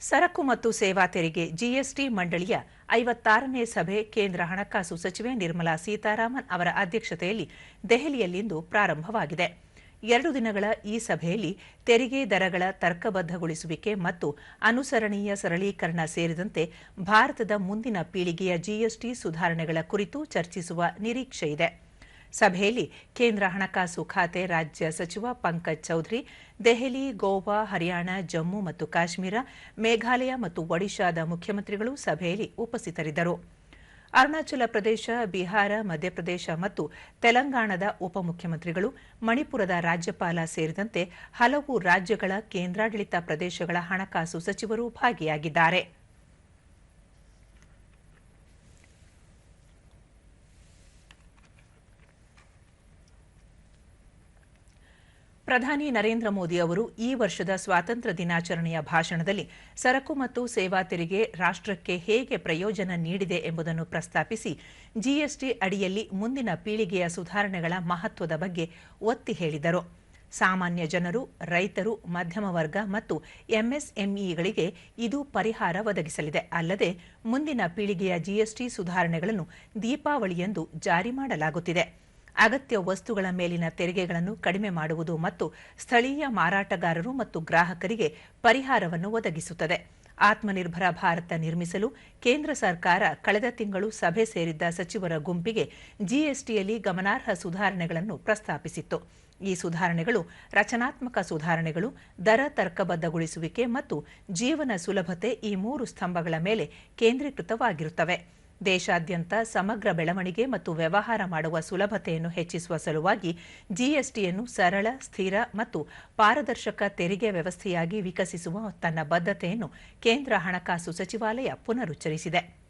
ಸರಕು ಮತ್ತು ಸೇವಾ ತೆರಿಗೆ ಜಿಎಸ್ಟಿ ಮಂಡಳಿಯ ಐವತ್ತಾರನೇ ಸಭೆ ಕೇಂದ್ರ ಹಣಕಾಸು ಸಚಿವೆ ನಿರ್ಮಲಾ ಸೀತಾರಾಮನ್ ಅವರ ಅಧ್ಯಕ್ಷತೆಯಲ್ಲಿ ದೆಹಲಿಯಲ್ಲಿಂದು ಪ್ರಾರಂಭವಾಗಿದೆ. ಎರಡು ದಿನಗಳ ಈ ಸಭೆಯಲ್ಲಿ ತೆರಿಗೆ ದರಗಳ ತರ್ಕಬದ್ಧಗೊಳಿಸುವಿಕೆ ಮತ್ತು ಅನುಸರಣೀಯ ಸರಳೀಕರಣ ಸೇರಿದಂತೆ ಭಾರತದ ಮುಂದಿನ ಪೀಳಿಗೆಯ ಜಿಎಸ್ಟಿ ಸುಧಾರಣೆಗಳ ಕುರಿತು ಚರ್ಚಿಸುವ ನಿರೀಕ್ಷೆಯಿದೆ ಸಭೆಯಲ್ಲಿ ಕೇಂದ್ರ ಹಣಕಾಸು ಖಾತೆ ರಾಜ್ಯ ಸಚಿವ ಪಂಕಜ್ ಚೌಧರಿ, ದೆಹಲಿ, ಗೋವಾ, ಹರಿಯಾಣ, ಜಮ್ಮು ಮತ್ತು ಕಾಶ್ಮೀರ, ಮೇಘಾಲಯ ಮತ್ತು ಒಡಿಶಾದ ಮುಖ್ಯಮಂತ್ರಿಗಳು ಸಭೆಯಲ್ಲಿ ಉಪಸ್ಥಿತರಿದ್ದರು. ಅರುಣಾಚಲ ಪ್ರದೇಶ, ಬಿಹಾರ, ಮಧ್ಯಪ್ರದೇಶ ಮತ್ತು ತೆಲಂಗಾಣದ ಉಪಮುಖ್ಯಮಂತ್ರಿಗಳು, ಮಣಿಪುರದ ರಾಜ್ಯಪಾಲ ಸೇರಿದಂತೆ ಹಲವು ರಾಜ್ಯಗಳ ಕೇಂದ್ರಾಡಳಿತ ಪ್ರದೇಶಗಳ ಹಣಕಾಸು ಸಚಿವರು ಭಾಗಿಯಾಗಿದ್ದಾರೆ. ಪ್ರಧಾನಿ ನರೇಂದ್ರ ಮೋದಿ ಅವರು ಈ ವರ್ಷದ ಸ್ವಾತಂತ್ರ್ಯ ದಿನಾಚರಣೆಯ ಭಾಷಣದಲ್ಲಿ ಸರಕು ಮತ್ತು ಸೇವಾ ತೆರಿಗೆ ರಾಷ್ಟಕ್ಕೆ ಹೇಗೆ ಪ್ರಯೋಜನ ನೀಡಿದೆ ಎಂಬುದನ್ನು ಪ್ರಸ್ತಾಪಿಸಿ ಜಿಎಸ್ಟಿ ಅಡಿಯಲ್ಲಿ ಮುಂದಿನ ಪೀಳಿಗೆಯ ಸುಧಾರಣೆಗಳ ಮಹತ್ವದ ಬಗ್ಗೆ ಒತ್ತಿ ಹೇಳಿದರು. ಸಾಮಾನ್ಯ ಜನರು, ರೈತರು, ಮಧ್ಯಮ ವರ್ಗ ಮತ್ತು ಎಂಎಸ್ಎಂಇಗಳಿಗೆ ಇದು ಪರಿಹಾರ ಒದಗಿಸಲಿದೆ. ಅಲ್ಲದೆ ಮುಂದಿನ ಪೀಳಿಗೆಯ ಜಿಎಸ್ಟಿ ಸುಧಾರಣೆಗಳನ್ನು ದೀಪಾವಳಿಯಂದು ಜಾರಿ ಮಾಡಲಾಗುತ್ತಿದೆ. ಅಗತ್ಯ ವಸ್ತುಗಳ ಮೇಲಿನ ತೆರಿಗೆಗಳನ್ನು ಕಡಿಮೆ ಮಾಡುವುದು ಮತ್ತು ಸ್ಥಳೀಯ ಮಾರಾಟಗಾರರು ಮತ್ತು ಗ್ರಾಹಕರಿಗೆ ಪರಿಹಾರವನ್ನು ಒದಗಿಸುತ್ತದೆ. ಆತ್ಮನಿರ್ಭರ ಭಾರತ ನಿರ್ಮಿಸಲು ಕೇಂದ್ರ ಸರ್ಕಾರ ಕಳೆದ ತಿಂಗಳು ಸಭೆ ಸೇರಿದ್ದ ಸಚಿವರ ಗುಂಪಿಗೆ ಜಿಎಸ್ಟಿಯಲ್ಲಿ ಗಮನಾರ್ಹ ಸುಧಾರಣೆಗಳನ್ನು ಪ್ರಸ್ತಾಪಿಸಿತ್ತು. ಈ ಸುಧಾರಣೆಗಳು ರಚನಾತ್ಮಕ ಸುಧಾರಣೆಗಳು, ದರ ತರ್ಕಬದ್ಧಗೊಳಿಸುವಿಕೆ ಮತ್ತು ಜೀವನ ಸುಲಭತೆ ಈ ಮೂರು ಸ್ತಂಭಗಳ ಮೇಲೆ ಕೇಂದ್ರೀಕೃತವಾಗಿರುತ್ತವೆ. ದೇಶಾದ್ಯಂತ ಸಮಗ್ರ ಬೆಳವಣಿಗೆ ಮತ್ತು ವ್ಯವಹಾರ ಮಾಡುವ ಸುಲಭತೆಯನ್ನು ಹೆಚ್ಚಿಸುವ ಸಲುವಾಗಿ ಜಿಎಸ್ಟಿಯನ್ನು ಸರಳ, ಸ್ಥಿರ ಮತ್ತು ಪಾರದರ್ಶಕ ತೆರಿಗೆ ವ್ಯವಸ್ಥೆಯಾಗಿ ವಿಕಸಿಸುವ ತನ್ನ ಬದ್ಧತೆಯನ್ನು ಕೇಂದ್ರ ಹಣಕಾಸು ಸಚಿವಾಲಯ ಪುನರುಚ್ಚರಿಸಿದೆ.